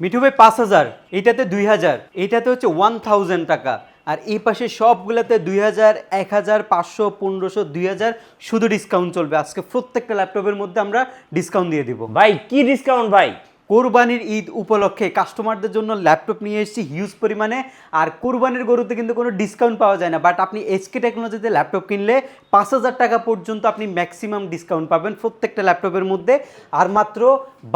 মিঠু ভাই পাঁচ হাজার, এইটাতে দুই হাজার, এইটাতে হচ্ছে ওয়ান থাউজেন্ড টাকা। আর এই পাশে সবগুলোতে দুই হাজার, এক হাজার, পাঁচশো, পনেরোশো, দুই হাজার শুধু ডিসকাউন্ট চলবে। আজকে প্রত্যেকটা ল্যাপটপের মধ্যে আমরা ডিসকাউন্ট দিয়ে দিব। ভাই, কি ডিসকাউন্ট ভাই? কোরবানির ঈদ উপলক্ষে কাস্টমারদের জন্য ল্যাপটপ নিয়ে এসেছি হিউজ পরিমাণে। আর কোরবানির গরুতে কিন্তু কোনো ডিসকাউন্ট পাওয়া যায় না বাট আপনি এইচকে টেকনোলজিতে ল্যাপটপ কিনলে পাঁচ হাজার টাকা পর্যন্ত আপনি ম্যাক্সিমাম ডিসকাউন্ট পাবেন প্রত্যেকটা ল্যাপটপের মধ্যে। আর মাত্র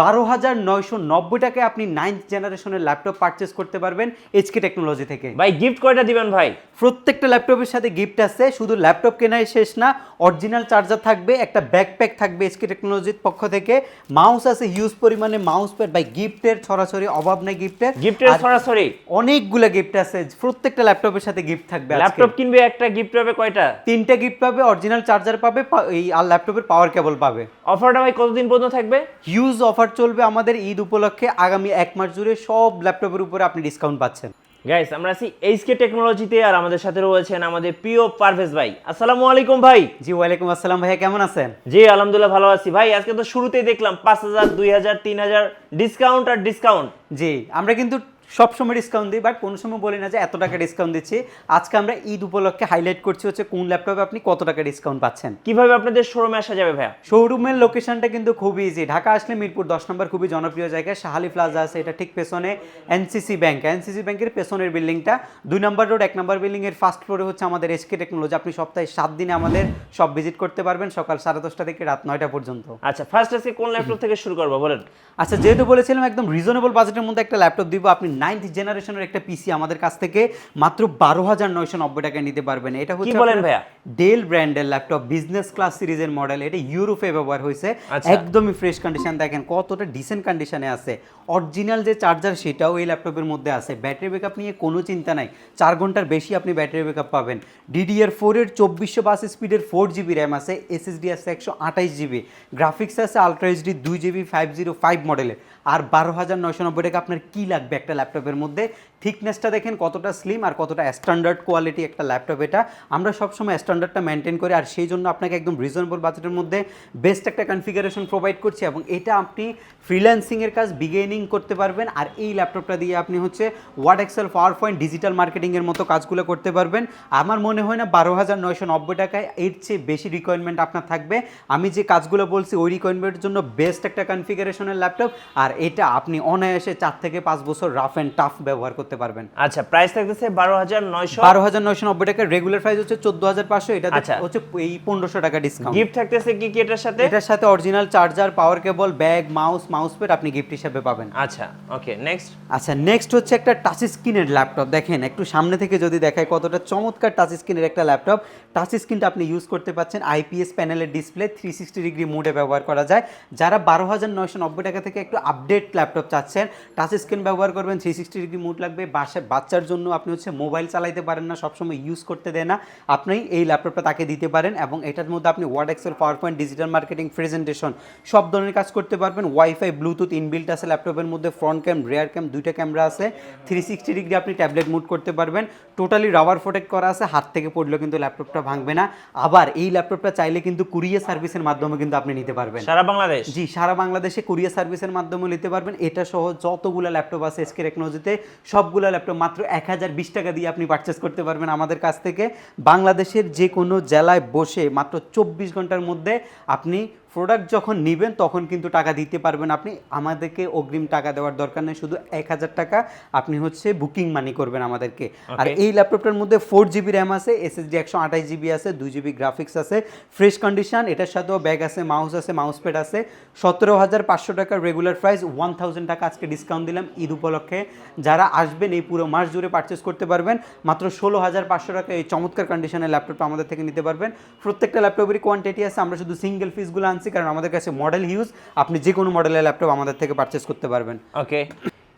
বারো হাজার নয়শো নব্বই টাকায় আপনি নাইন্থ জেনারেশনের ল্যাপটপ পারচেস করতে পারবেন এইচকে টেকনোলজি থেকে। ভাই গিফট কয়টা দিবেন ভাই? প্রত্যেকটা ল্যাপটপের সাথে গিফট আছে শুধু ল্যাপটপ কেনাই শেষ না অরিজিনাল চার্জার থাকবে একটা ব্যাকপ্যাক থাকবে এসকে টেকনোলজির পক্ষ থেকে। মাউস আছে হিউজ পরিমাণে মাউস প্যাড বাই গিফটের ছড়াছড়ি অভাব নেই গিফটের গিফটের সরাসরি। অনেকগুলো গিফট আছে প্রত্যেকটা ল্যাপটপের সাথে গিফট থাকবে ল্যাপটপ কিনবে একটা গিফট পাবে কয়টা? তিনটা গিফট পাবে অরিজিনাল চার্জার পাবে এই আর ল্যাপটপের পাওয়ার কেবল পাবে। অফারটা ভাই কতদিন পর্যন্ত থাকবে? হিউজ অফার চলবে আমাদের ঈদ উপলক্ষে আগামী এক মাস জুড়ে সব ল্যাপটপের উপরে আপনি ডিসকাউন্ট পাচ্ছেন। গাইস আমরা আছি এইচকে টেকনোলজিতে আর আমাদের সাথে রয়েছেন আমাদের প্রিয় পারভেজ ভাই। আসসালামু আলাইকুম ভাই। জি ওয়ালাইকুম আসসালাম ভাইয়া কেমন আছেন? জি আলহামদুলিল্লাহ ভালো আছি। ভাই আজকে তো শুরুতেই দেখলাম পাঁচ হাজার দুই হাজার তিন হাজার ডিসকাউন্ট আর ডিসকাউন্ট জি আমরা কিন্তু সব সময় ডিসকাউন্ট দিই বাট কোনো সময় বলি না যে এত টাকা ডিসকাউন্ট দিচ্ছি। আজকে আমরা ঈদ উপলক্ষে হাইলাইট করছি হচ্ছে কোন ল্যাপটপে আপনি কত টাকা ডিসকাউন্ট পাচ্ছেন। কীভাবে আপনাদের শোরুমে আসা যাবে ভাইয়া? শোরুমের লোকেশনটা কিন্তু খুবই ইজি ঢাকা আসলে মিরপুর দশ নম্বর খুবই জনপ্রিয় জায়গা শাহালি প্লাজা আছে এটা ঠিক পেছনে এনসিসি ব্যাংক এনসিসি ব্যাংকের পেছনের বিল্ডিংটা দুই নম্বর রোড এক নম্বর বিল্ডিং এর ফার্স্ট ফ্লোরে হচ্ছে আমাদের এসকে টেকনোলজি আপনি সপ্তাহে সাত দিনে আমাদের সব ভিজিট করতে পারবেন সকাল সাড়ে দশটা থেকে রাত নয়টা পর্যন্ত। আচ্ছা ফার্স্ট আজকে কোন ল্যাপটপ থেকে শুরু করব বলেন? আচ্ছা যেহেতু বলেছিলাম একদম রিজনেবল বাজেটের মধ্যে একটা ল্যাপটপ দিব আপনি নাইন্থ জেনারেশনের একটা পিসি আমাদের কাছ থেকে মাত্র বারো হাজার নয়শো নব্বই টাকায় নিতে পারবেন। এটা হচ্ছে বলেন ভাইয়া? ডেল ব্র্যান্ডের ল্যাপটপ বিজনেস ক্লাস সিরিজের মডেল এটা ইউরোপে ব্যবহার হয়েছে। আচ্ছা। একদমই ফ্রেশ কন্ডিশন দেখেন কতটা ডিসেন্ট কন্ডিশনে আছে। অরিজিনাল যে চার্জার সেটাও এই ল্যাপটপের মধ্যে আছে। ব্যাটারি ব্যাকআপ নিয়ে কোনো চিন্তা নাই। চার ঘণ্টার বেশি আপনি ব্যাটারি ব্যাকআপ পাবেন। ডিডিআর ফোরের চব্বিশশো বাস স্পিডের ফোর জিবি র্যাম আছে। এসএসডি আছে একশো আঠাইশ জিবি গ্রাফিক্স আছে আলট্রা এইচডি দুই জিবি ফাইভ জিরো ফাইভ মডেলের আর বারো হাজার নয়শো নব্বই টাকা আপনার কী লাগবে একটা ল্যাপটপের মধ্যে থিকনেসটা দেখেন কতটা স্লিম আর কতটা স্ট্যান্ডার্ড কোয়ালিটি একটা ল্যাপটপ এটা। আমরা সবসময় স্ট্যান্ডার্ডটা মেনটেন করি আর সেই জন্য আপনাকে একদম রিজনেবল বাজেটের মধ্যে বেস্ট একটা কনফিগারেশন প্রোভাইড করছি এবং এটা আপনি ফ্রিল্যান্সিংয়ের কাজ বিগেনিং করতে পারবেন আর এই ল্যাপটপটা দিয়ে আপনি হচ্ছে Word Excel PowerPoint digital মার্কেটিংয়ের মতো কাজগুলো করতে পারবেন। আমার মনে হয় না বারো হাজার নয়শো নব্বই টাকায় এর চেয়ে বেশি রিকোয়ারমেন্ট আপনার থাকবে। আমি যে কাজগুলো বলছি ওই রিকোয়ারমেন্টের জন্য বেস্ট একটা কনফিগারেশনের ল্যাপটপ আর এটা আপনি অনায়াসে চার থেকে পাঁচ বছর রাফ অ্যান্ড টাফ ব্যবহার করতে পারবেন। আচ্ছা প্রাইস থাকতেছে বারো হাজার নয়শো। বারো হাজার নয়শো নব্বই টাকা রেগুলার প্রাইস হচ্ছে চোদ্দ হাজার পাঁচশো এটা আচ্ছা। হচ্ছে এই পনেরোশো টাকা ডিসকাউন্ট গিফট থাকতেছে কি কি এটার সাথে? এটার সাথে original charger power cable bag mouse mouse pad আপনি গিফট হিসেবে পাবেন। আচ্ছা ওকে নেক্সট আচ্ছা নেক্সট হচ্ছে একটা টাচ স্ক্রিনের ল্যাপটপ দেখেন একটু সামনে থেকে যদি দেখায় কতটা চমৎকার টাচ স্ক্রিনের একটা ল্যাপটপ টাচ স্ক্রিনটা আপনি ইউজ করতে পারছেন আইপিএস প্যানেলের ডিসপ্লে থ্রি সিক্সটি ডিগ্রি মোডে ব্যবহার করা যায়। যারা বারো হাজার নয়শো নব্বই টাকা থেকে একটু আপডেট ল্যাপটপ চাচ্ছেন টাচ স্ক্রিন ব্যবহার করবেন থ্রি সিক্সটি ডিগ্রি মোড লাগবে। বাসা বাচ্চার জন্য আপনি হচ্ছে মোবাইল চালাইতে পারেন না সবসময় ইউজ করতে দেয় না। আপনি এই ল্যাপটপটা তাকে দিতে পারেন এবং এটার মধ্যে আপনি Word Excel PowerPoint digital marketing presentation সব ধরনের কাজ করতে পারবেন। ওয়াইফাই ব্লুটুথ ইনবিল্ট আছে ল্যাপটপের মধ্যে ফ্রন্ট ক্যাম রেয়ার ক্যাম দুইটা ক্যামেরা আছে। থ্রি সিক্সটি ডিগ্রি আপনি ট্যাবলেট মুড করতে পারবেন। টোটালি রাবার প্রোটেক্ট করা আছে হাত থেকে পড়লেও কিন্তু ল্যাপটপটা ভাঙবে না। আবার এই ল্যাপটপটা চাইলে কিন্তু কুরিয়ার সার্ভিসের মাধ্যমে কিন্তু আপনি নিতে পারবেন। সারা বাংলাদেশ? জি সারা বাংলাদেশে কুরিয়ার সার্ভিসের মাধ্যমে নিতে পারবেন। এটা সহ যতগুলো ল্যাপটপ আছে এসকে টেকনোলজিতে সবগুলো ল্যাপটপ মাত্র এক হাজার বিশ টাকা দিয়ে আপনি পারচেস করতে পারবেন আমাদের কাছ থেকে। বাংলাদেশের যে কোনো জেলায় বসে মাত্র চব্বিশ ঘণ্টার মধ্যে আপনি প্রোডাক্ট যখন নেবেন তখন কিন্তু টাকা দিতে পারবেন আপনি। আমাদেরকে অগ্রিম টাকা দেওয়ার দরকার নেই শুধু এক হাজার টাকা আপনি হচ্ছে বুকিং মানি করবেন আমাদেরকে। আর এই ল্যাপটপটার মধ্যে ফোর জিবি র্যাম আছে এসএসডি একশো আঠাশ জিবি আছে দুই জিবি গ্রাফিক্স আছে ফ্রেশ কন্ডিশন এটার সাথেও ব্যাগ আছে মাউস আছে মাউস প্যাড আছে। সতেরো হাজার পাঁচশো টাকার রেগুলার প্রাইস ওয়ান থাউজেন্ড টাকা আজকে ডিসকাউন্ট দিলাম ঈদ উপলক্ষে। যারা আসবেন এই পুরো মাস জুড়ে পারচেস করতে পারবেন মাত্র ষোলো হাজার পাঁচশো টাকা এই চমৎকার কন্ডিশনের ল্যাপটপটা আমাদের থেকে নিতে পারবেন। প্রত্যেকটা ল্যাপটপেরই কোয়ান্টিটি আছে আমরা শুধু সিঙ্গেল পিসগুলো আনছি কারণ আমাদের কাছে মডেল হিউজ আপনি যে কোনো মডেলের ল্যাপটপ আমাদের থেকে পারচেস করতে পারবেন। ওকে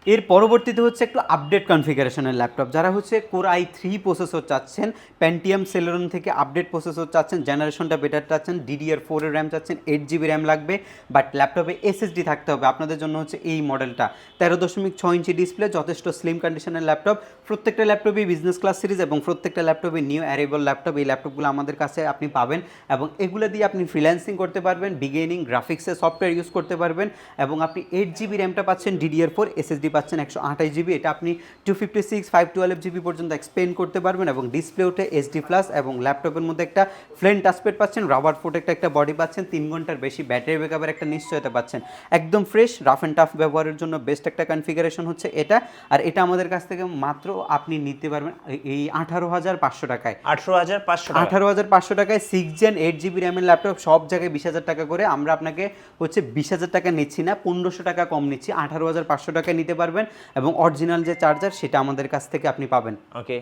এর পরবর্তীতে হচ্ছে একটু আপডেট কনফিগারেশনের ল্যাপটপ যারা হচ্ছে কোর আই থ্রি প্রসেসর চাচ্ছেন প্যান্টিয়াম সেলেরন থেকে আপডেট প্রসেসর চাচ্ছেন জেনারেশনটা বেটার চাচ্ছেন ডিডিআর ফোরের র্যাম চাচ্ছেন এইট জিবি র্যাম লাগবে বাট ল্যাপটপে এসএসডি থাকতে হবে। আপনাদের জন্য হচ্ছে এই মডেলটা তেরো দশমিক ছয় ইঞ্চি ডিসপ্লে যথেষ্ট স্লিম কন্ডিশনের ল্যাপটপ প্রত্যেকটা ল্যাপটপই বিজনেস ক্লাস সিরিজ এবং প্রত্যেকটা ল্যাপটপে নিউ অ্যারেবল ল্যাপটপ এই ল্যাপটপগুলো আমাদের কাছে আপনি পাবেন এবং এগুলো দিয়ে আপনি ফ্রিল্যান্সিং করতে পারবেন বিগেনিং গ্রাফিক্সে সফটওয়্যার ইউজ করতে পারবেন এবং আপনি এইট জিবি র্যামটা পাচ্ছেন ডিডিআর ফোর এসএসডি এসএসডি পাচ্ছেন একশো আঠাশ জিবি এটা আপনি two fifty six five twelve GB পর্যন্ত এক্সপেন্ড করতে পারবেন এবং ডিসপ্লে উঠে এসডি প্লাস এবং ল্যাপটপের মধ্যে একটা ফ্লেন টাচপ্যাড পাচ্ছেন রাবার প্রোটেক্ট একটা বডি পাচ্ছেন তিন ঘণ্টার বেশি ব্যাটারি ব্যাকআপের একটা নিশ্চয়তা পাচ্ছেন। একদম ফ্রেশ রাফ অ্যান্ড টাফ ব্যবহারের জন্য বেস্ট একটা কনফিগারেশন হচ্ছে এটা। আর এটা আমাদের কাছ থেকে মাত্র আপনি নিতে পারবেন এই- এই আঠারো হাজার পাঁচশো টাকায়। আঠারো হাজার পাঁচশো আঠারো হাজার পাঁচশো টাকায় সিক্স জেন এইট জিবি র্যামের ল্যাপটপ সব জায়গায় বিশ হাজার টাকা করে আমরা আপনাকে হচ্ছে বিশ হাজার টাকা নিচ্ছি না পনেরোশো টাকা কম নিচ্ছি আঠারো হাজার পাঁচশো টাকায় নিতে পারবেন এবং অরিজিনাল যে চার্জার সেটা আমাদের কাছ থেকে আপনি পাবেন। ওকে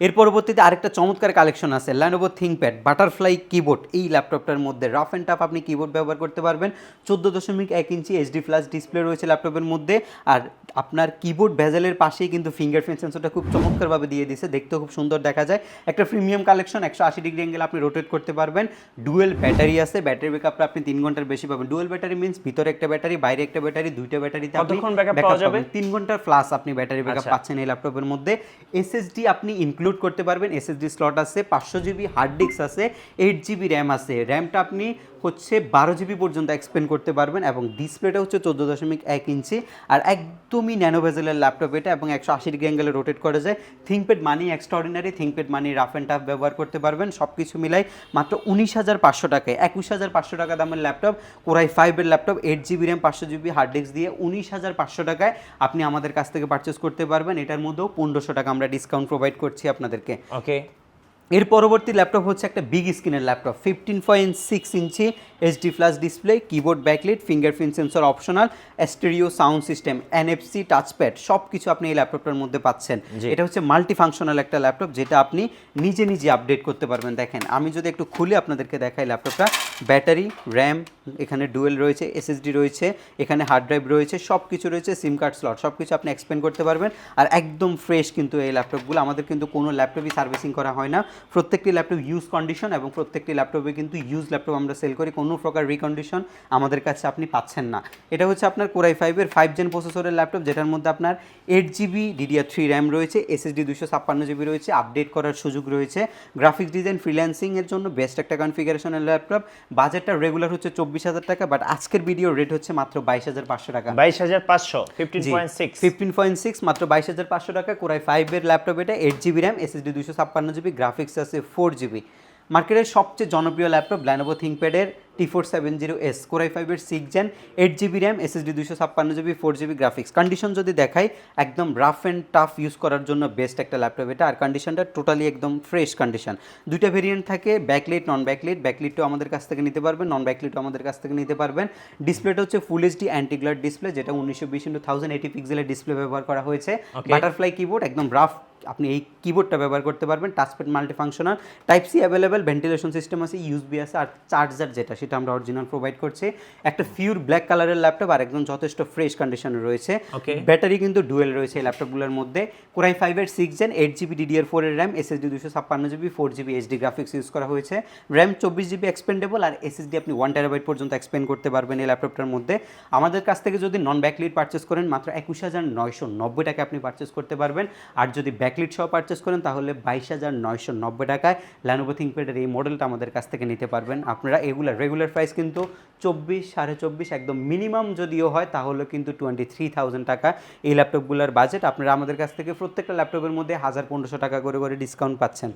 এর পরবর্তীতে আরেকটা চমৎকার কালেকশন আছে ল্যানোভো থিংপ্যাড বাটারফ্লাই কিবোর্ড এই ল্যাপটপটার মধ্যে রাফ অ্যান্ড টাফ আপনি কিবোর্ড ব্যবহার করতে পারবেন। চোদ্দ দশমিক এক ইঞ্চি এইচডি ফ্লাস ডিসপ্লে রয়েছে ল্যাপটপের মধ্যে। আর আপনার কিবোর্ড ভেজেলের পাশেই কিন্তু ফিঙ্গারপ্রিন্ট সেন্সরটা খুব চমৎকারভাবে দিয়ে দিয়েছে। দেখতেও খুব সুন্দর দেখা যায়। একটা প্রিমিয়াম কালেকশন একশো আশি ডিগ্রি অ্যাঙ্গেল আপনি রোটেট করতে পারবেন। ডুয়েল ব্যাটারি আছে। ব্যাটারি ব্যাকআপটা আপনি তিন ঘণ্টার বেশি পাবেন। ডুয়েল ব্যাটারি মিন্স ভিতরে একটা ব্যাটারি বাইরে একটা ব্যাটারি দুইটা ব্যাটারিতে কতক্ষণ পাওয়া যাবে? তিন ঘণ্টার প্লাস আপনি ব্যাটারি ব্যাকআপ আচ্ছা। পাচ্ছেন এই ল্যাপটপের মধ্যে। এসএসডি আপনি ইনক্লুড করতে পারবেন এসএসডি স্লট আছে, পাঁচশো জিবি হার্ড ডিস্ক আছে এইট জিবি র্যাম আছে। র্যামটা আপনি হচ্ছে বারো জিবি পর্যন্ত এক্সপেন্ড করতে পারবেন এবং ডিসপ্লেটা হচ্ছে চোদ্দ দশমিক এক ইঞ্চি আর একদমই ন্যানো ভেজেলের ল্যাপটপ এটা এবং একশো আশি ডিগ্রি অ্যাঙ্গেলে রোটেট করা যায়। থিঙ্কপ্যাড মানি এক্সট্রাঅর্ডিনারি থিঙ্কপ্যাড মানি রাফ অ্যান্ড টাফ ব্যবহার করতে পারবেন। সব কিছু মিলাই মাত্র উনিশ হাজার পাঁচশো টাকায়। একুশ হাজার পাঁচশো টাকা দামের ল্যাপটপ কোরাই ফাইভের ল্যাপটপ এইট জিবি র্যাম পাঁচশো জিবি হার্ড ডিস্ক দিয়ে উনিশ হাজার পাঁচশো টাকায় আপনি আমাদের কাছ থেকে পারচেস করতে পারবেন। এটার মধ্যেও পনেরোশো টাকা আমরা ডিসকাউন্ট প্রোভাইড করছি আপনাদেরকে। ওকে এর পরবর্তী ল্যাপটপ হচ্ছে একটা বিগ স্ক্রিনের laptop fifteen point six inch HD plus display keyboard backlit fingerprint sensor optional stereo sound system NFC touchpad সব কিছু আপনি এই ল্যাপটপটার মধ্যে পাচ্ছেন। এটা হচ্ছে মাল্টি ফাংশনাল একটা ল্যাপটপ যেটা আপনি নিজে নিজে আপডেট করতে পারবেন। দেখেন আমি যদি একটু খুলে আপনাদেরকে দেখাই ল্যাপটপটা ব্যাটারি র্যাম এখানে ডুয়েল রয়েছে এসএসডি রয়েছে এখানে হার্ড ড্রাইভ রয়েছে সব কিছু রয়েছে সিম কার্ড স্লট সব কিছু আপনি এক্সপেন্ড করতে পারবেন। আর একদম ফ্রেশ কিন্তু এই ল্যাপটপগুলো আমাদের কিন্তু কোনো ল্যাপটপই সার্ভিসিং করা হয় না। প্রত্যেকটি ল্যাপটপ ইউজ কন্ডিশন এবং প্রত্যেকটি ল্যাপটপে কিন্তু ইউজ ল্যাপটপ আমরা সেল করি কোনো প্রকার রিকন্ডিশন আমাদের কাছে আপনি পাচ্ছেন না। এটা হচ্ছে আপনার কোরাই ফাইভের ফাইভ জেন প্রসেসরের ল্যাপটপ যেটার মধ্যে আপনার eight GB DDR three RAM রয়েছে এসএসডি দুশো ছাপ্পান্ন জিবি রয়েছে আপডেট করার সুযোগ রয়েছে। গ্রাফিক্স ডিজাইন ফ্রিল্যান্সিংয়ের জন্য বেস্ট একটা কনফিগারেশনের ল্যাপটপ। বাজেটটা রেগুলার হচ্ছে চব্বিশ হাজার টাকা বাট আজকের ভিডিও রেট হচ্ছে মাত্র বাইশ হাজার পাঁচশো টাকা। বাইশ হাজার পাঁচশো fifteen point six fifteen point six মাত্র বাইশ হাজার পাঁচশো টাকা। কোরাই ফাইভের ল্যাপটপ এটা এইট জিবি র্যাম এসএসডি দুশো ছাপ্পান্ন জিবি গ্রাফিক্স আছে ফোর জিবি মার্কেটের সবচেয়ে জনপ্রিয় laptop Lenovo থিঙ্কপ্যাডের T four seven zero S core i ফাইভের six gen eight GB RAM SSD দুশো ছাপ্পান্ন GB four GB graphics condition যদি দেখাই একদম রাফ অ্যান্ড টাফ ইউজ করার জন্য বেস্ট একটা ল্যাপটপ এটা। আর কন্ডিশনটা টোটালি একদম ফ্রেশ কন্ডিশন দুইটা ভেরিয়েন্ট থাকে ব্যাকলিট নন ব্যাকলিট ব্যাকলিটও আমাদের কাছ থেকে নিতে পারবেন নন ব্যাকলিটও আমাদের কাছ থেকে নিতে পারবেন। ডিসপ্লেটা হচ্ছে ফুল এইচডি অ্যান্টিগ্লার ডিসপ্লে যেটা উনিশশো বিশ ইন্টু থাউজেন্ড এইটি পিক্সেলের ডিসপ্লে ব্যবহার করা হয়েছে. বাটারফ্লাই কিবোর্ড একদম রাফ আপনি এই কিবোর্ডটা ব্যবহার করতে পারবেন touchpad multi functional type C available ventilation system আছে ইউসবি আছে আর চার্জার যেটা সেটা আমরা অরিজিনাল প্রোভাইড করছি। একটা ফিউর ব্ল্যাক কালারের ল্যাপটপ আর একদম যথেষ্ট ফ্রেশ কন্ডিশনে রয়েছে। ব্যাটারি কিন্তু ডুয়েল রয়েছে এই ল্যাপটপগুলোর মধ্যে। কোরাই ফাইভের six gen eight GB DDR ফোরের র্যাম এসএসডি দুশো ছাপ্পান্ন GB four GB HD graphics use করা হয়েছে। র্যাম চব্বিশ জিবি এক্সপেন্ডেবল আর এসএসডি আপনি ওয়ান টেরাবাইট পর্যন্ত এক্সপেন্ড করতে পারবেন এই ল্যাপটপটার মধ্যে। আমাদের কাছ থেকে যদি নন ব্যাকলিট পারচেস করেন মাত্র একুশ হাজার নয়শো নব্বই টাকা আপনি পারচেস করতে পারবেন। আর যদি ব্যাকলিট সহ পারচেস করেন, তাহলে বাইশ হাজার নয়শো নব্বই টাকায় ল্যানোভো থিঙ্কপ্যাডের এই মডেলটা আমাদের কাছ থেকে নিতে পারবেন। আপনারা এগুলা রেগুলার প্রাইস কিন্তু চব্বিশ, সাড়ে চব্বিশ একদম মিনিমাম যদিও হয়, তাহলে কিন্তু টোয়েন্টি থ্রি থাউজেন্ড টাকা এই ল্যাপটপগুলোর বাজেট আপনারা আমাদের কাছ থেকে প্রত্যেকটা ল্যাপটপের মধ্যে হাজার পনেরোশো টাকা করে করে ডিসকাউন্ট পাচ্ছেন।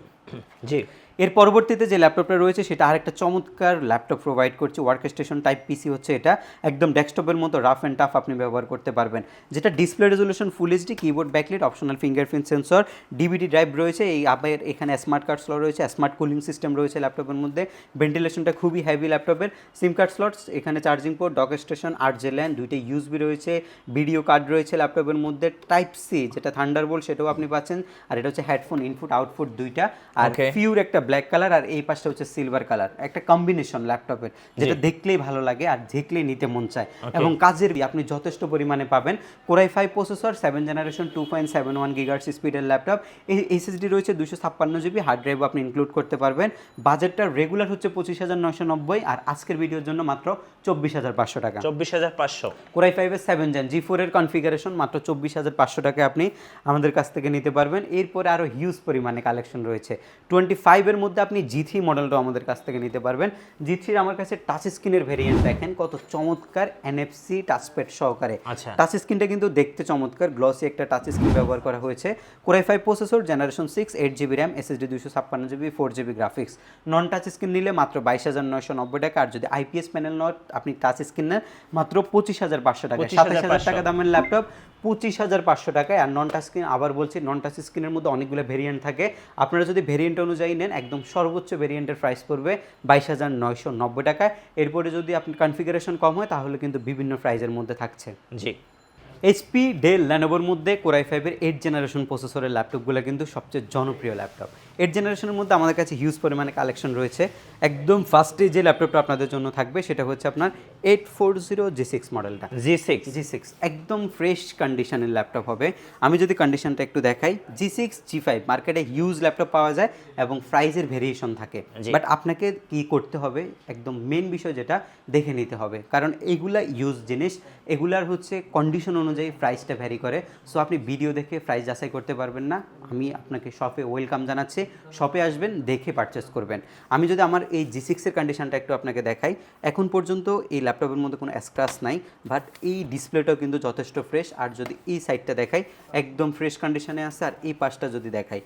জি। এর পরবর্তীতে যে ল্যাপটপটা রয়েছে সেটা আরেকটা চমৎকার ল্যাপটপ প্রোভাইড করছে। ওয়ার্ক স্টেশন টাইপ পিসি হচ্ছে এটা। একদম ডেস্কটপের মতো রাফ অ্যান্ড টাফ আপনি ব্যবহার করতে পারবেন। যেটা display resolution full HD keyboard backlit optional fingerprint sensor DVD drive রয়েছে। এই আবার এখানে স্মার্ট কার্ড স্লট রয়েছে স্মার্ট কুলিং সিস্টেম রয়েছে ল্যাপটপের মধ্যে। ভেন্টিলেশনটা খুবই হেভি ল্যাপটপের। সিম কার্ড স্লটস এখানে চার্জিং পোর্ট ডক স্টেশন আট জেল্যান দুইটা ইউসবি রয়েছে। ভিডিও কার্ড রয়েছে ল্যাপটপের মধ্যে। টাইপ সি যেটা থান্ডার বোল্ট সেটাও আপনি পাচ্ছেন। আর এটা হচ্ছে হেডফোন ইনপুট আউটপুট দুইটা। আর ফিউর একটা ব্ল্যাক কালার আর এই পাশটা হচ্ছে সিলভার কালার একটা কম্বিনেশন ল্যাপটপের যেটা দেখলেই ভালো লাগে আর দেখলেই নিতে মন চায়। এবং কাজের আপনি যথেষ্ট পরিমাণে পাবেন। Core i five processor seven generation two point seven one gigahertz স্পিডের ল্যাপটপ এই এসএসডি রয়েছে দুশো ছাপ্পান্ন জিবি হার্ড ড্রাইভ আপনি ইনক্লুড করতে পারবেন। বাজেটটা রেগুলার হচ্ছে পঁচিশ হাজার নয়শো নব্বই আর আজকের ভিডিওর জন্য মাত্র মাত্র চব্বিশ হাজার পাঁচশো টাকা। চব্বিশ হাজার পাঁচশো। কোরাই ফাইভের সেভেন জেন জি ফোরের কনফিগারেশন মাত্র চব্বিশ হাজার পাঁচশো টাকা আপনি আমাদের কাছ থেকে নিতে পারবেন। এরপরে আরও হিউজ পরিমাণে কালেকশন রয়েছে। টোয়েন্টি ফাইভের মধ্যে আপনি জি থ্রি মডেলটাও আমাদের কাছ থেকে নিতে পারবেন। জি থ্রির আমার কাছে টাচ স্ক্রিনের ভেরিয়েন্ট দেখেন কত চমৎকার এনএফসি টাচপ্যাড সহকারে। আচ্ছা। টাচ স্ক্রিনটা কিন্তু দেখতে চমৎকার গ্লসি একটা টাচ স্ক্রিন ব্যবহার করা হয়েছে। Core i five processor generation six eight GB RAM SSD দুশো ছাপ্পান্ন GB four GB graphics non touch screen নিলে মাত্র বাইশ হাজার নয়শো নব্বই টাকা আর যদি আইপিএস প্যানেল নট আপনি টাচ স্ক্রিন নেন মাত্র পঁচিশ হাজার পাঁচশো টাকা। সাতাশ হাজার টাকা দামের ল্যাপটপ পঁচিশ হাজার পাঁচশো টাকায় আর নন টাচ স্ক্রিন আবার বলছি নন টাচ স্ক্রিনের মধ্যে অনেকগুলো ভেরিয়েন্ট থাকে। আপনারা যদি ভেরিয়েন্ট অনুযায়ী নেন একদম সর্বোচ্চ ভেরিয়েন্টের প্রাইস পড়বে বাইশ হাজার নয়শো নব্বই টাকায়। এরপরে যদি আপনার কনফিগারেশন কম হয় তাহলে কিন্তু বিভিন্ন প্রাইজের মধ্যে থাকছে। জি। এইচপি ডেল ল্যানোভোর মধ্যে কোরাই ফাইভের এইট জেনারেশন প্রসেসরের ল্যাপটপগুলো কিন্তু সবচেয়ে জনপ্রিয় ল্যাপটপ এইট জেনারেশনের মধ্যে আমাদের কাছে হিউজ পরিমাণে কালেকশন রয়েছে। একদম ফার্স্টে যে ল্যাপটপটা আপনাদের জন্য থাকবে সেটা হচ্ছে আপনার eight four zero G six মডেলটা জি সিক্স জি সিক্স একদম ফ্রেশ কন্ডিশনের ল্যাপটপ হবে। আমি যদি কন্ডিশনটা একটু দেখাই জি সিক্স জি ফাইভ মার্কেটে হিউজ ল্যাপটপ পাওয়া যায় এবং প্রাইজের ভেরিয়েশন থাকে। বাট আপনাকে কি করতে হবে একদম মেন বিষয় যেটা দেখে নিতে হবে। কারণ এগুলা ইউজ জিনিস এগুলার হচ্ছে কন্ডিশন অনুযায়ী প্রাইসটা ভ্যারি করে। সো আপনি ভিডিও দেখে প্রাইস যাচাই করতে পারবেন না। আমি আপনাকে শপে ওয়েলকাম জানাচ্ছি। শপে আসবেন, দেখে পারচেস করবেন। আমি যদি আমার এই জি সিক্সের কন্ডিশনটা একটু আপনাকে দেখাই, এখন পর্যন্ত এই ল্যাপটপের মধ্যে কোনো স্ক্র্যাচ নাই বাট এই ডিসপ্লেটাও কিন্তু যথেষ্ট ফ্রেশ আর যদি এই সাইডটা দেখাই, একদম ফ্রেশ কন্ডিশনে আছে, আর এই পাশটা যদি দেখাই।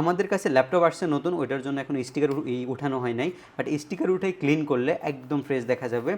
আমাদের কাছে ল্যাপটপ আসছে নতুন, ওইটার জন্য এখন স্টিকার উঠানো হয় নাই বাট স্টিকার উঠাই ক্লিন করলে একদম ফ্রেশ দেখা যাবে।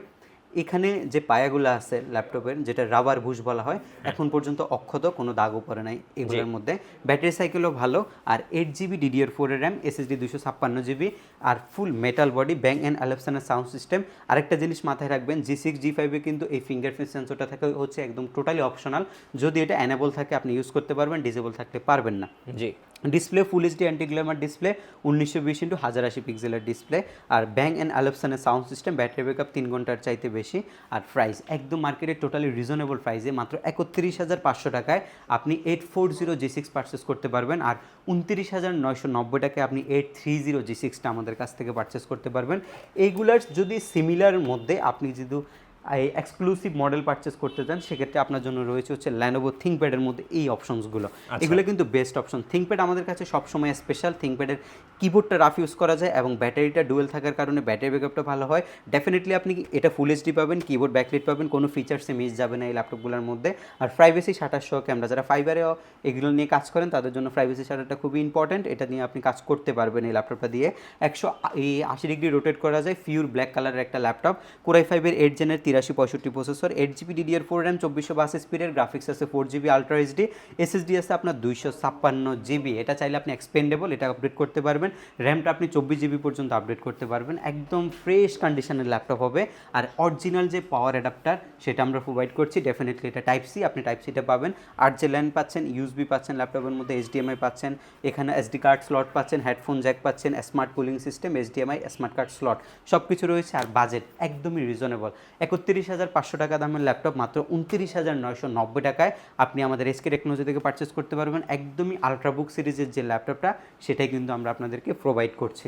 এখানে যে পায়াগুলো আছে ল্যাপটপের যেটা রাবার বুশ বলা হয় এখন পর্যন্ত অক্ষত কোনো দাগও পড়ে নাই এগুলোর মধ্যে। ব্যাটারি সাইকেলও ভালো আর এইট জিবি ডিডিআর ফোরের র্যাম এসএসডি দুশো ছাপ্পান্ন GB R full metal body Bang and অ্যালেপসানের sound system আরেকটা জিনিস মাথায় রাখবেন জি সিক্স জি ফাইভে কিন্তু এই ফিঙ্গারপ্রিন্ট সেন্সরটা থাকে হচ্ছে একদম টোটালি অপশনাল যদি এটা অ্যানেবল থাকে আপনি ইউজ করতে পারবেন ডিজেবল থাকতে পারবেন না। জি। Display full HD anti glare display উনিশশো বিশ ইন্টু হাজার আশি পিক্সেলের ডিসপ্লে আর ব্যাং অ্যান্ড অ্যালপসনের সাউন্ড সিস্টেম ব্যাটারি ব্যাকআপ তিন ঘণ্টার চাইতে বেশি, আর প্রাইস একদম মার্কেটে টোটালি রিজনেবল প্রাইসে মাত্র একত্রিশ হাজার পাঁচশো টাকায় আপনি eight four zero G six purchase করতে পারবেন, আর উনত্রিশ হাজার নয়শো নব্বই টাকায় আপনি এইট থ্রি জিরো জি সিক্সটা আমাদের কাছ থেকে পারচেস করতে পারবেন। এইগুলার যদি সিমিলার মধ্যে আপনি যদি এই এক্সক্লুসিভ মডেল পারচেস করতে চান সেক্ষেত্রে আপনার জন্য রয়েছে হচ্ছে ল্যানোভো থিঙ্কপ্যাডের মধ্যে এই অপশনসগুলো এগুলো কিন্তু বেস্ট অপশন থিঙ্কপ্যাড আমাদের কাছে সবসময় স্পেশাল থিঙ্কপ্যাডের কিবোর্ডটা রাফ ইউজ করা যায় এবং ব্যাটারিটা ডুয়েল থাকার কারণে ব্যাটারি ব্যাকআপটা ভালো হয়। ডেফিনেটলি আপনি এটা ফুল এইচডি পাবেন কিবোর্ড ব্যাকলিট পাবেন কোনো ফিচার্সে মিস যাবে না এই ল্যাপটপগুলোর মধ্যে। আর প্রাইভেসি শাটার সহ ক্যামেরা যারা ফাইবারে এগুলো নিয়ে কাজ করেন তাদের জন্য প্রাইভেসি শাটারটা খুবই ইম্পর্টেন্ট এটা নিয়ে আপনি কাজ করতে পারবেন এই ল্যাপটপটা দিয়ে। একশো এই আশি ডিগ্রি রোটেট করা যায় ফিউর ব্ল্যাক কালারের একটা ল্যাপটপ কোরাই ফাইভের এইট জেনের তিরাশি পঁয়ষট্টি processor eight GB DDR four RAM চব্বিশশো বাস স্পিডের গ্রাফিক্স আছে four GB ultra HD SSD আছে আপনার দুইশো ছাপ্পান্ন জিবি এটা চাইলে আপনি এক্সপেন্ডেবল এটা আপডেট করতে পারবেন। র্যামটা আপনি চব্বিশ জিবি পর্যন্ত আপডেট করতে পারবেন। একদম ফ্রেশ কন্ডিশনের ল্যাপটপ হবে। আর অরিজিনাল যে পাওয়ার অ্যাডাপ্টার সেটা আমরা প্রোভাইড করছি। ডেফিনেটলি এটা টাইপ সি আপনি টাইপ সিটা পাবেন। আর যে ল্যান্ড পাচ্ছেন ইউএসবি পাচ্ছেন ল্যাপটপের মধ্যে এইচডিএমআই পাচ্ছেন, এখানে এসডি কার্ড স্লট পাচ্ছেন হেডফোন জ্যাক পাচ্ছেন smart cooling system HDMI smart card slot সব কিছু রয়েছে। আর বাজেট একদমই রিজনেবল একত্রিশ হাজার পাঁচশো টাকা দামের ল্যাপটপ, মাত্র উনত্রিশ হাজার নয়শো নব্বই টাকায় আপনি আমাদের এসকে টেকনোলজি থেকে পারচেস করতে পারবেন। একদমই আলট্রাবুক সিরিজের যে ল্যাপটপটা, সেটাই কিন্তু আমরা আপনাদেরকে প্রোভাইড করছি।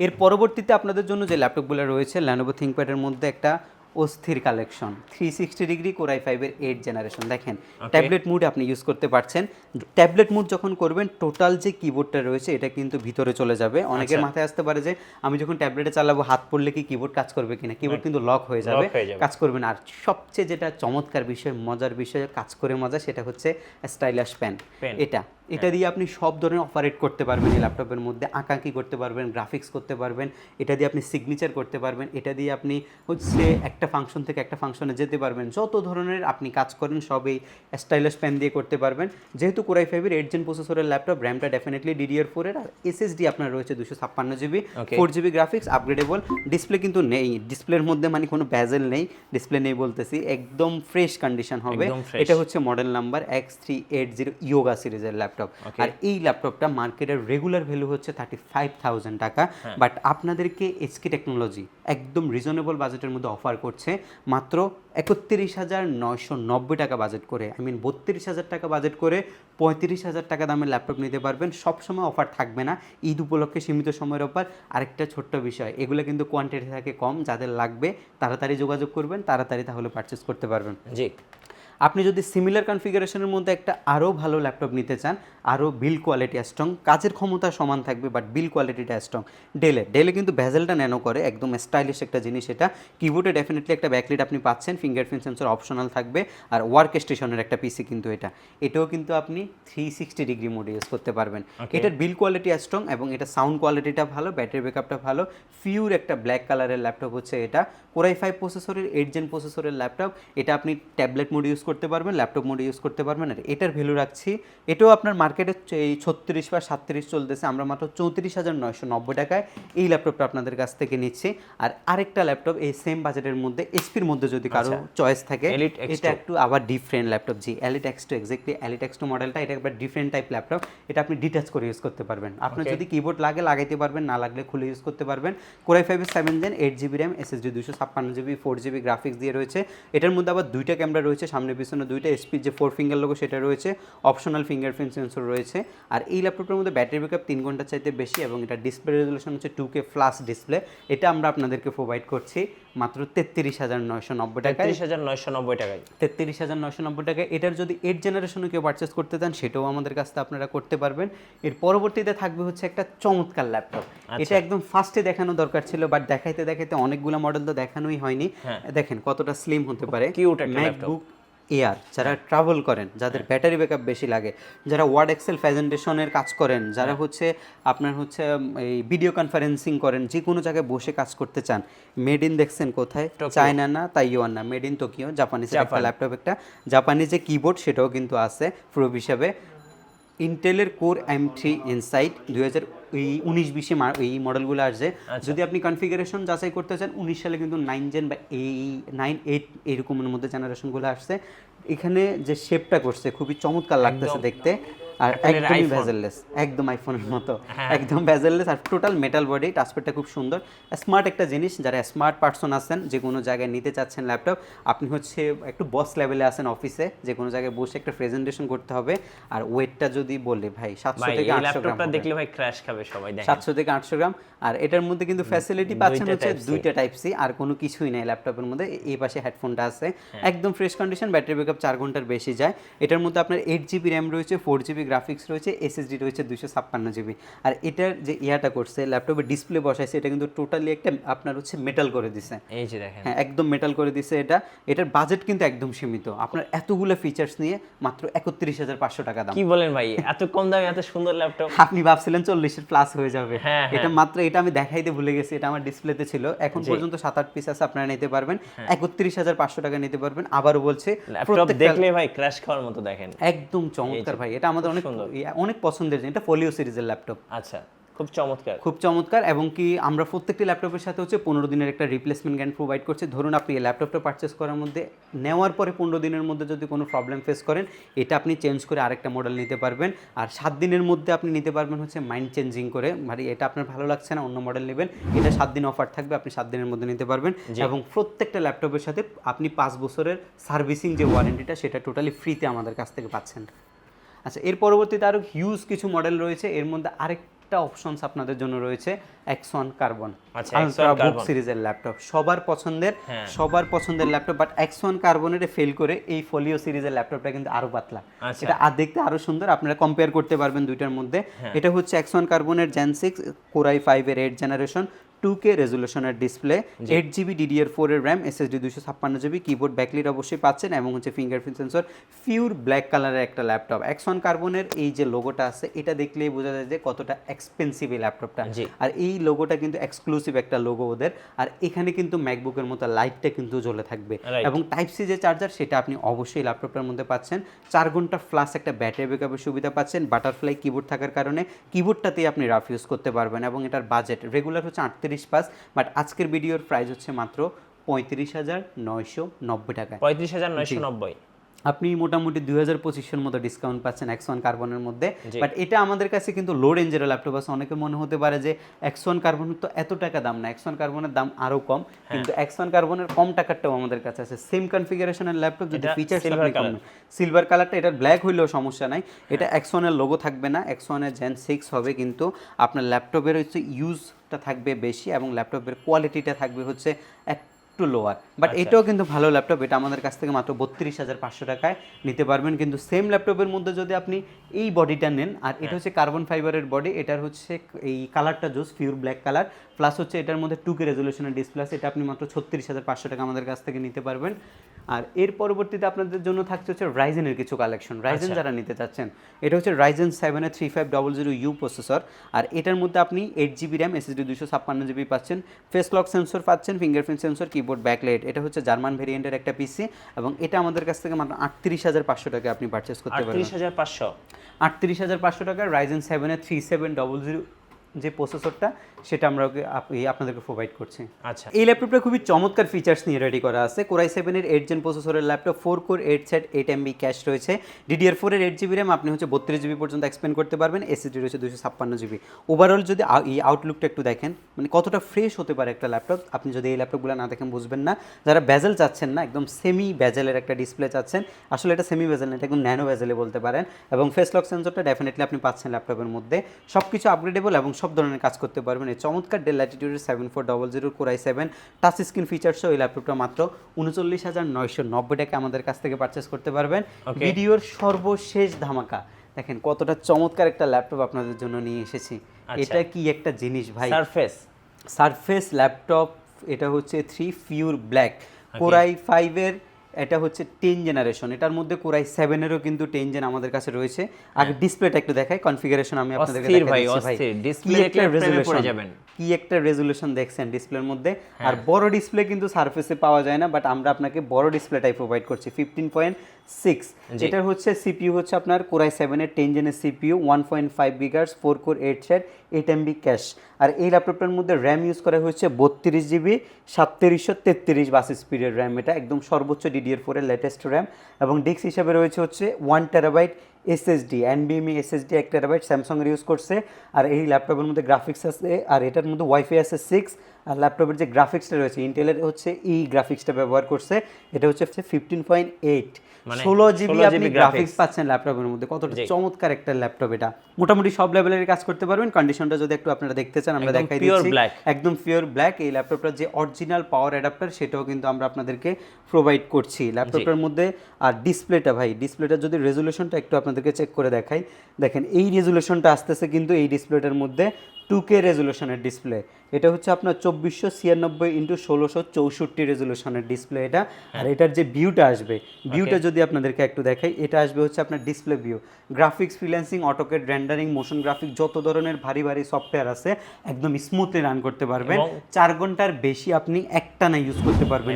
এর পরবর্তীতে আপনাদের জন্য যে ল্যাপটপগুলো রয়েছে ল্যানোভো থিঙ্কপ্যাডের মধ্যে একটা অস্থির collection three sixty degree Core i ফাইভের এইট জেনারেশন দেখেন ট্যাবলেট মুড আপনি ইউজ করতে পারছেন। ট্যাবলেট মুড যখন করবেন টোটাল যে কিবোর্ডটা রয়েছে এটা কিন্তু ভিতরে চলে যাবে। অনেকের আচ্ছা। মাথায় আসতে পারে যে আমি যখন ট্যাবলেটে চালাবো হাত পড়লে কি কিবোর্ড কাজ করবে কিনা? কিবোর্ড কিন্তু লক হয়ে যাবে কাজ করবে না। আর সবচেয়ে যেটা চমৎকার বিষয় মজার বিষয় কাজ করে মজা সেটা হচ্ছে স্টাইলাস পেন এটা এটা দিয়ে আপনি সব ধরনের অপারেট করতে পারবেন এই ল্যাপটপের মধ্যে আঁকাকি করতে পারবেন গ্রাফিক্স করতে পারবেন এটা দিয়ে আপনি সিগনেচার করতে পারবেন এটা দিয়ে আপনি হচ্ছে একটা ফাংশন থেকে একটা ফাংশনে যেতে পারবেন। যত ধরনের আপনি কাজ করেন সব এই স্টাইলাস পেন দিয়ে করতে পারবেন। যেহেতু কোরাই ফাইভের এইট জেন প্রসেসরের ল্যাপটপ র্যামটা ডেফিনেটলি ডিডিআর ফোরের আর এসএসডি আপনার রয়েছে দুশো ছাপ্পান্ন GB four GB graphics upgradable display কিন্তু নেই। ডিসপ্লের মধ্যে মানে কোনো ব্যাজেল নেই ডিসপ্লে নেই বলতেছি একদম ফ্রেশ কন্ডিশন হবে। এটা হচ্ছে model number X three eight zero Yoga সিরিজের ল্যাপটপ ল্যাপটপ আর এই ল্যাপটপটা মার্কেটের রেগুলার ভ্যালু হচ্ছে থার্টি ফাইভ থাউজেন্ড টাকা বাট আপনাদেরকে এসকে টেকনোলজি একদম রিজনেবল বাজেটের মধ্যে অফার করছে মাত্র একত্রিশ হাজার নয়শো নব্বই টাকা বাজেট করে। আই মিন বত্রিশ হাজার টাকা বাজেট করে পঁয়ত্রিশ হাজার টাকা দামের ল্যাপটপ নিতে পারবেন। সবসময় অফার থাকবে না। ঈদ উপলক্ষে সীমিত সময়ের অফার আরেকটা ছোট্ট বিষয় এগুলো কিন্তু কোয়ান্টিটি থাকে কম। যাদের লাগবে তাড়াতাড়ি যোগাযোগ করবেন তাড়াতাড়ি তাহলে পারচেস করতে পারবেন। জি। আপনি যদি সিমিলার কনফিগারেশনের মধ্যে একটা আরও ভালো ল্যাপটপ নিতে চান আরও বিল কোয়ালিটি স্ট্রং কাজের ক্ষমতা সমান থাকবে বাট বিল কোয়ালিটিটা স্ট্রং ডেলে ডেলে কিন্তু ভেজেলটা ন্যানো করে একদম স্টাইলিশ একটা জিনিস এটা। কিবোর্ডে ডেফিনেটলি একটা ব্যাকলিট আপনি পাচ্ছেন ফিঙ্গারপ্রিন্ট সেন্সর অপশনাল থাকবে আর ওয়ার্ক স্টেশনের একটা পিসি কিন্তু এটা। এটাও কিন্তু আপনি থ্রি সিক্সটি ডিগ্রি মোডে ইউজ করতে পারবেন। এটার বিল কোয়ালিটি স্ট্রং এবং এটা সাউন্ড কোয়ালিটিটা ভালো ব্যাটারি ব্যাকআপটা ভালো। ফিউর একটা ব্ল্যাক কালারের ল্যাপটপ হচ্ছে এটা। কোরাই ফাইভ প্রসেসরের এইট জেন প্রসেসরের ল্যাপটপ এটা আপনি ট্যাবলেট মোডে ইউজ করতে পারবেন ল্যাপটপ মোডে ইউজ করতে পারবেন। আর এটার ভ্যালু রাখছি এটাও আপনার মার্কেটে এই ছত্রিশ বা সাতত্রিশ চলতেছে আমরা মাত্র চৌত্রিশ হাজার নয়শো নব্বই টাকায় এই ল্যাপটপটা আপনাদের কাছ থেকে নিচ্ছি। আর আরেকটা ল্যাপটপ এই সেম বাজেটের মধ্যে এসপির মধ্যে যদি কারও চয়েস থাকে এটা একটু আবার different laptop G elite X two exactly elite X two মডেলটা এটা একবার ডিফারেন্ট টাইপ ল্যাপটপ এটা আপনি ডিটাচ করে ইউজ করতে পারবেন। আপনার যদি কিবোর্ড লাগে লাগাইতে পারবেন না লাগলে খুলে ইউজ করতে পারবেন। কোরাই ফাইভের seven gen eight GB RAM SSD দুশো ছাপ্পান্ন জিবি ফোর জিবি গ্রাফিক্স দিয়ে রয়েছে। এটার মধ্যে আবার দুইটা ক্যামেরা রয়েছে সামনে পিছনে দুইটা এসপির যে ফোর ফিঙ্গার লোগো সেটা রয়েছে অপশনাল ফিঙ্গারপ্রিন্ট সেন্সর রয়েছে। আর এই ল্যাপটপটার মধ্যে ব্যাটারি ব্যাকআপ তিন ঘণ্টার চাইতে বেশি এবং এটা ডিসপ্লে রেজলিউশন হচ্ছে টু কে ফ্লাস ডিসপ্লে এটা আমরা আপনাদেরকে প্রোভাইড করছি মাত্র তেত্রিশ হাজার নয়শো নব্বই টাকায়। তেত্রিশ হাজার নয়শো নব্বই টাকায়। তেত্রিশ হাজার নয়শো নব্বই টাকা এটার যদি এইট জেনারেশনে কেউ পারচেস করতে চান সেটাও আমাদের কাছ থেকে আপনারা করতে পারবেন। এর পরবর্তীতে থাকবে হচ্ছে একটা চমৎকার ল্যাপটপ এটা একদম ফার্স্টে দেখানো দরকার ছিল বাট দেখাইতে দেখাইতে অনেকগুলো মডেল তো দেখানোই হয়নি। দেখেন কতটা স্লিম হতে পারে। একটা ম্যাকবুক এয়ার যারা ট্রাভেল করেন যাদের ব্যাটারি ব্যাকআপ বেশি লাগে যারা ওয়ার্ড এক্সেল প্রেজেন্টেশনের কাজ করেন যারা হচ্ছে আপনার হচ্ছে এই ভিডিও কনফারেন্সিং করেন যে কোনো জায়গায় বসে কাজ করতে চান মেড ইন দেখছেন কোথায়? চায়না না তাই তাইওয়ান না মেড ইন টোকিও জাপানিজ একটা ল্যাপটপ একটা জাপানিজ যে কিবোর্ড সেটাও কিন্তু আছে প্রুফ হিসাবে। ইন্টেলের কোর এম থ্রি ইনসাইট দুই হাজার এই উনিশ বিশে এই মডেলগুলো আসছে। যদি আপনি কনফিগারেশন যাচাই করতে চান উনিশ সালে কিন্তু নাইন জেন বা এই নাইন এইট এরকমের মধ্যে জেনারেশনগুলো আসছে। এখানে যে শেপটা করছে খুবই চমৎকার লাগতেছে দেখতে। আর একদমই। ভেজেললেস একদম আইফোনের মতো। একদম ভেজেললেস আর টোটাল মেটাল বডি টাচপ্যাডটা খুব সুন্দর। স্মার্ট একটা জিনিস যারা স্মার্ট পার্সন আছেন যে কোনো জায়গায় নিতে চাচ্ছেন ল্যাপটপ আপনি হচ্ছে একটু বস লেভেলে আছেন অফিসে যে কোনো জায়গায় বসে একটা প্রেজেন্টেশন করতে হবে। আর ওয়েটটা যদি বলে ভাই সাতশো থেকে আটশো গ্রাম ল্যাপটপটা দেখলে ভাই ক্র্যাশ খাবে সবাই দেখেন। সাতশো থেকে আটশো গ্রাম। আর এটার মধ্যে কিন্তু ফ্যাসিলিটি পাচ্ছেন হচ্ছে দুইটা টাইপ সি আর কোনো কিছুই নেই ল্যাপটপের মধ্যে। এই পাশে হেডফোনটা আছে। হ্যাঁ। একদম ফ্রেশ কন্ডিশন ব্যাটারি ব্যাকআপ চার ঘণ্টার বেশি যায়। এটার মধ্যে আপনার এইট জিবি র্যাম রয়েছে ফোর জিবি গ্রাফিক্স রয়েছে এসএসডি রয়েছে দুশো ছাপ্পান্ন জিবি আর এটার যে ইয়াটা করছে ল্যাপটপে ডিসপ্লে বসাইছে এটা কিন্তু টোটালি একটা আপনার হচ্ছে মেটাল করে দিছে। এই যে দেখেন। হ্যাঁ একদম মেটাল করে দিছে এটা। এটার বাজেট কিন্তু একদম সীমিত। আপনার এতগুলো ফিচার্স নিয়ে মাত্র একত্রিশ হাজার পাঁচশো টাকা দাম। কি বলেন ভাই এত কম দামে এত সুন্দর ল্যাপটপ আপনি ভাবছিলেন চল্লিশের প্লাস হয়ে যাবে। হ্যাঁ, এটা মাত্র এটা আমি দেখাইতে ভুলে গেছি এটা আমার ডিসপ্লেতে ছিল। এখন পর্যন্ত সাত আট পিস আছে আপনারা নিতে পারবেন। একত্রিশ হাজার পাঁচশো টাকা নিতে পারবেন। আবারও বলছে দেখলে ভাই ক্র্যাশ খাওয়ার মতো দেখেন। একদম চমৎকার ভাই। এটা আমাদের অনেক সুন্দর। অনেক পছন্দের। এটা ফোলিও সিরিজের ল্যাপটপ। আচ্ছা খুব চমৎকার। খুব চমৎকার এবং কি আমরা প্রত্যেকটি ল্যাপটপের সাথে হচ্ছে পনেরো দিনের একটা রিপ্লেসমেন্ট গ্যান প্রোভাইড করছে। ধরুন আপনি এই ল্যাপটপটা পারচেস করার মধ্যে নেওয়ার পরে পনেরো দিনের মধ্যে যদি কোনো প্রবলেম ফেস করেন এটা আপনি চেঞ্জ করে আরেকটা মডেল নিতে পারবেন। আর সাত দিনের মধ্যে আপনি নিতে পারবেন হচ্ছে মাইন্ড চেঞ্জিং করে। মানে এটা আপনার ভালো লাগছে না অন্য মডেল নেবেন। এটা সাত দিন অফার থাকবে আপনি সাত দিনের মধ্যে নিতে পারবেন। এবং প্রত্যেকটা ল্যাপটপের সাথে আপনি পাঁচ বছরের সার্ভিসিং যে ওয়ারেন্টিটা সেটা টোটালি ফ্রিতে আমাদের কাছ থেকে পাচ্ছেন। আচ্ছা এর পরবর্তীতে আরও হিউজ কিছু মডেল রয়েছে। এর মধ্যে আরেকটা অপশনস আপনাদের জন্য রয়েছে এক্সন কার্বন আচ্ছা, আলট্রা বুক সিরিজের ল্যাপটপ সবার পছন্দের হ্যাঁ। সবার পছন্দের ল্যাপটপ বাট এক্সন কার্বনের ফেল করে এই ফোলিও সিরিজের ল্যাপটপটা কিন্তু আরও পাতলা। আচ্ছা। এটা আর দেখতে আরও সুন্দর আপনারা কম্পেয়ার করতে পারবেন দুইটার মধ্যে। হ্যাঁ। এটা হচ্ছে এক্সন কার্বনের জেন সিক্স কোরাই ফাইভের eight generation two K রেজলিউশনের display eight GB DDR four এর র্যাম এসএসডি দুশো ছাপ্পান্ন জিবি কিবোর্ড ব্যাকলিট অবশ্যই পাচ্ছেন এবং হচ্ছে ফিঙ্গারপ্রিন্ট সেন্সর পিওর ব্ল্যাক কালারের একটা ল্যাপটপ এক্সন কার্বনের এই যে লোগোটা আছে এটা দেখলেই বোঝা যায় যে কতটা এক্সপেন্সিভ এই ল্যাপটপটা। আর এই লোগোটা কিন্তু এক্সক্লুসিভ একটা লোগো ওদের। আর এখানে কিন্তু ম্যাকবুকের মতো লাইটটা কিন্তু জ্বলে থাকবে. এবং টাইপ সি যে চার্জার সেটা আপনি অবশ্যই ল্যাপটপটার মধ্যে পাচ্ছেন। চার ঘণ্টা ফ্লাস একটা ব্যাটারি ব্যাকআপের সুবিধা পাচ্ছেন। বাটারফ্লাই কিবোর্ড থাকার কারণে। কিবোর্ডটাতেই আপনি রাফ ইউজ করতে পারবেন এবং এটার বাজেট রেগুলার হচ্ছে আটত্রিশ পাস বাট আজকের ভিডিওর প্রাইস হচ্ছে মাত্র পঁয়ত্রিশ হাজার নয়শো নব্বই টাকা পঁয়ত্রিশ হাজার নয়শো নব্বই। আপনি মোটামুটি দুই হাজার পঁচিশের মতো ডিসকাউন্ট পাচ্ছেন এক্স ওয়ান কার্বনের মধ্যে। বাট এটা আমাদের কাছে কিন্তু লো রেঞ্জের ল্যাপটপ আছে। অনেকে মনে হতে পারে যে এক্স ওয়ান কার্বনের তো এত টাকা দাম না। এক্স ওয়ান কার্বনের দাম আরও কম। হ্যাঁ। কিন্তু এক্স ওয়ান কার্বনের কম টাকারটাও আমাদের কাছে আছে। সেম কনফিগারেশনের ল্যাপটপ যদি এটা color। সিলভার কালারটা এটার ব্ল্যাক হইলেও সমস্যা নাই। এটা এক্স ওয়ানের লোগো থাকবে না। এক্স ওয়ানের জেন সিক্স হবে কিন্তু আপনার ল্যাপটপের হচ্ছে ইউজটা থাকবে বেশি এবং ল্যাপটপের কোয়ালিটিটা থাকবে হচ্ছে একটু লোয়ার বাট আচ্ছা। এটাও কিন্তু ভালো ল্যাপটপ এটা আমাদের কাছ থেকে মাত্র বত্রিশ হাজার পাঁচশো টাকায় নিতে পারবেন। কিন্তু সেম ল্যাপটপের মধ্যে যদি আপনি এই বডিটা নেন আর এটা হচ্ছে কার্বন ফাইবারের বডি এটার হচ্ছে এই কালারটা জোস পিওর ব্ল্যাক কালার প্লাস হচ্ছে এটার মধ্যে টু কে রেজলিউশনের ডিসপ্লে আছে এটা আপনি মাত্র ছত্রিশ হাজার পাঁচশো টাকা আমাদের কাছ থেকে নিতে পারবেন। আর এর পরবর্তীতে আপনাদের জন্য থাকছে হচ্ছে রাইজেনের কিছু কালেকশন রাইজেন যারা নিতে চাচ্ছেন এটা হচ্ছে রাইজেন সেভেনের three five double zero U processor আর এটার মধ্যে আপনি এইট জিবি র্যাম এসএসডি দুশো ছাপ্পান্ন জিবি পাচ্ছেন ফেস লক সেন্সর পাচ্ছেন ফিঙ্গারপ্রিন্ট সেন্সর কিবোর্ড ব্যাকলাইট এটা হচ্ছে জার্মান ভেরিয়েন্টের একটা পিসি এবং এটা আমাদের কাছ থেকে মাত্র আটত্রিশ হাজার পাঁচশো টাকা আপনি পারচেস করতে পারবেন। আটত্রিশ হাজার পাঁচশো। আটত্রিশ হাজার পাঁচশো টাকা রাইজেন সেভেনের থ্রি সেভেন ডবল জিরো যে প্রসেসরটা সেটা আমরা আপনাদেরকে প্রোভাইড করছি। আচ্ছা। এই ল্যাপটপটা খুবই চমৎকার ফিচার্স নিয়ে রেডি করা আছে। কোরাই সেভেনের এইট জেন প্রসেসরের laptop four core eight set eight MB cache রয়েছে। ডিডিআর ফোরের এইট জিবি র্যাম আপনি হচ্ছে বত্রিশ জিবি পর্যন্ত এক্সপেন্ড করতে পারবেন। এসিডি রয়েছে দুশো ছাপ্পান্ন জিবি ওভারঅল যদি এই আউটলুকটা একটু দেখেন মানে কতটা ফ্রেশ হতে পারে একটা ল্যাপটপ আপনি যদি এই ল্যাপটপগুলো না দেখেন বুঝবেন না। যারা ব্যাজেল চাচ্ছেন না একদম সেমি ব্যাজেলের একটা ডিসপ্লে চাচ্ছেন আসলে এটা সেমি ব্যাজেল না এটা একদম ন্যানো ব্যাজেলে বলতে পারেন। এবং ফেস লক সেন্সরটা ডেফিনেটলি আপনি পাচ্ছেন ল্যাপটপের মধ্যে। সব কিছু আপগ্রেডেবল এবং সব ধরনের কাজ করতে পারবেন। এই চমৎকার Dell ল্যাটিটিউডের seven four double zero Core i seven touch screen ফিচার্সও এই ল্যাপটপটা মাত্র উনচল্লিশ হাজার নয়শো নব্বই টাকা আমাদের কাছ থেকে পারচেস করতে পারবেন। ভিডিওর সর্বশেষ ধামাকা। দেখেন কতটা চমৎকার একটা ল্যাপটপ আপনাদের জন্য নিয়ে এসেছি। আচ্ছা। এটা কি একটা জিনিস ভাই? সারফেস সারফেস ল্যাপটপ এটা হচ্ছে থ্রি ফিউর ব্ল্যাক কোরাই ফাইভের এটা হচ্ছে টেন জেনারেশন। এটার মধ্যে কোরাই সেভেনেরও কিন্তু টেন জেন আমাদের কাছে রয়েছে। আগে ডিসপ্লেটা একটু দেখাই কনফিগারেশন আমি আপনাদেরকে রেজুলেশন কি একটা রেজুলেশন দেখছেন ডিসপ্লের মধ্যে? হ্যাঁ। আর বড় ডিসপ্লে কিন্তু সারফেসে পাওয়া যায় না বাট আমরা আপনাকে বড় ডিসপ্লেটাই প্রোভাইড করছি। Fifteen point six. এটা হচ্ছে সিপিইউ হচ্ছে আপনার কোরাই সেভেনের টেন জেনের CPU one point five বিগার্স four core eight set eight MB cache আর এই ল্যাপটপটার মধ্যে র্যাম ইউজ করা হচ্ছে বত্রিশ জিবি সাতত্রিশশো তেত্রিশ বাস স্পিডের র্যাম এটা একদম সর্বোচ্চ ডিডিআর ফোরের লেটেস্ট র্যাম এবং ডিস্ক হিসাবে রয়েছে হচ্ছে ওয়ান টেরাবাইট এসএসডি এনবিএমই এসএসডি এক টেরাবাইট স্যামসাংয়ের ইউজ করছে। আর এই ল্যাপটপের মধ্যে গ্রাফিক্স আছে আর এটার মধ্যে ওয়াইফাই আছে সিক্স ল্যাপটপের যে গ্রাফিক্সটা রয়েছে ইন্টেলের হচ্ছে এই গ্রাফিক্সটা ব্যবহার করছে এটা হচ্ছে ফিফটিন পয়েন্ট এইট মানে ষোলো জিবি আপনি গ্রাফিক্স পাচ্ছেন ল্যাপটপের মধ্যে কতটা চমৎকার একটা ল্যাপটপ এটা। মোটামুটি সব লেভেলের কাজ করতে পারবেন কন্ডিশনটা যদি একটু আপনারা দেখতে চান আমরা দেখাই দিচ্ছি। একদম পিওর ব্ল্যাক এই ল্যাপটপটার যে অরিজিনাল পাওয়ার অ্যাডাপ্টার সেটাও কিন্তু আমরা আপনাদেরকে প্রোভাইড করছি। ল্যাপটপটার মধ্যে আর ডিসপ্লেটা ভাই ডিসপ্লেটা যদি রেজুলেশনটা একটু আপনাদেরকে চেক করে দেখাই। দেখেন এই রেজুলেশনটা আসতেছে কিন্তু এই ডিসপ্লেটার মধ্যে টু কে রেজুলেশনের ডিসপ্লে এটা হচ্ছে আপনার চব্বিশশো ছিয়ানব্বই ইন্টু ষোলোশো চৌষট্টি রেজুলেশনের ডিসপ্লে এটা। আর এটার যে ভিউটা আসবে ভিউটা যদি আপনাদেরকে একটু দেখাই এটা আসবে হচ্ছে আপনার display view graphics freelancing AutoCAD rendering motion graphic যত ধরনের ভারী ভারী সফটওয়্যার আছে একদম স্মুথলি রান করতে পারবেন। চার ঘণ্টার বেশি আপনি একটা না ইউজ করতে পারবেন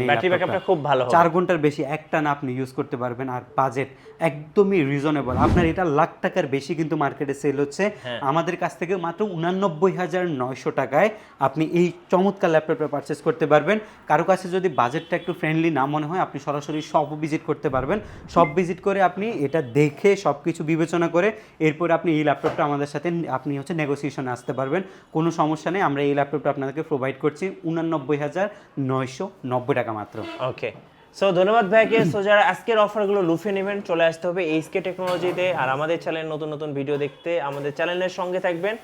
খুব ভালো চার ঘণ্টার বেশি একটা না আপনি ইউজ করতে পারবেন। আর বাজেট একদমই রিজনেবল আপনার এটা লাখ টাকার বেশি কিন্তু মার্কেটে সেল হচ্ছে। হ্যাঁ। আমাদের কাছ থেকে মাত্র উনানব্বই হাজার নয়শো টাকায় আপনি এই চমৎকার ল্যাপটপটা পারচেস করতে পারবেন। কারও কাছে যদি বাজেটটা একটু ফ্রেন্ডলি না মনে হয়, আপনি সরাসরি সব ভিজিট করতে পারবেন। সব ভিজিট করে আপনি এটা দেখে সব কিছু বিবেচনা করে এরপর আপনি এই ল্যাপটপটা আমাদের সাথে আপনি হচ্ছে নেগোসিয়েশনে আসতে পারবেন। কোনো সমস্যা নেই, আমরা এই ল্যাপটপটা আপনাদেরকে প্রোভাইড করছি উনানব্বই হাজার নয়শো নব্বই টাকা মাত্র। ওকে সো ধন্যবাদ ভাইকে। সো যারা আজকের অফারগুলো লুফে নেবেন, চলে আসতে হবে এইচকে টেকনোলজিতে আর আমাদের চ্যানেল নতুন নতুন ভিডিও দেখতে আমাদের চ্যানেলের সঙ্গে থাকবেন।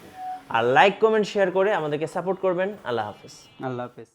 আর লাইক কমেন্ট শেয়ার করে আমাদেরকে সাপোর্ট করবেন। আল্লাহ হাফেজ। আল্লাহ হাফেজ।